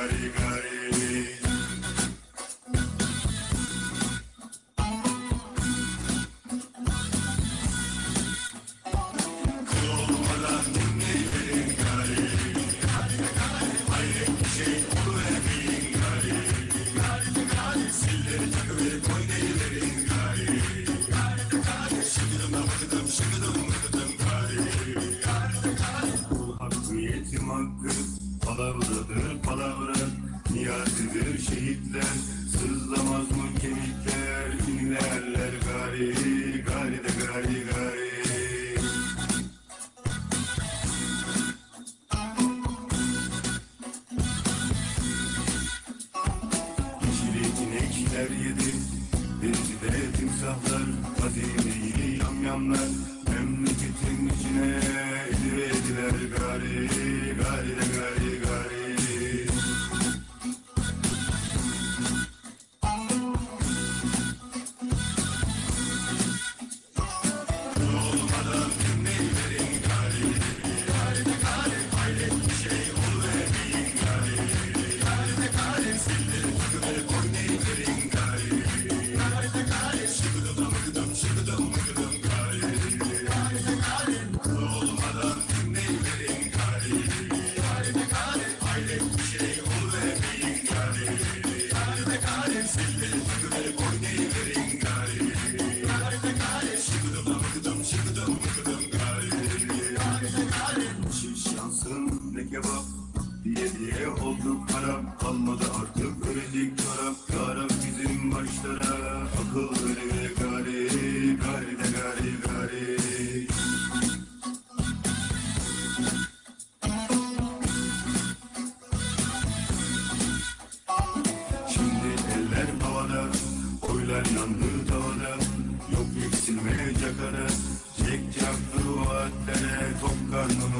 gari gari Hakkı yetim hakkı Palavradır palavra Niyatidir şehitler. Sızlamaz mı kemikler İnlerler gari Gari de gari gari. İnekler yedi Denizi de timsahlar. Hazineyi yamyamlar kebap Diye diye olduk harap Kalmadı artık ölecek çorap Yarab yandı tavada Yok eksilmeyecek ara Çek çaktı vaatlere Tok karnımız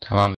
Tamam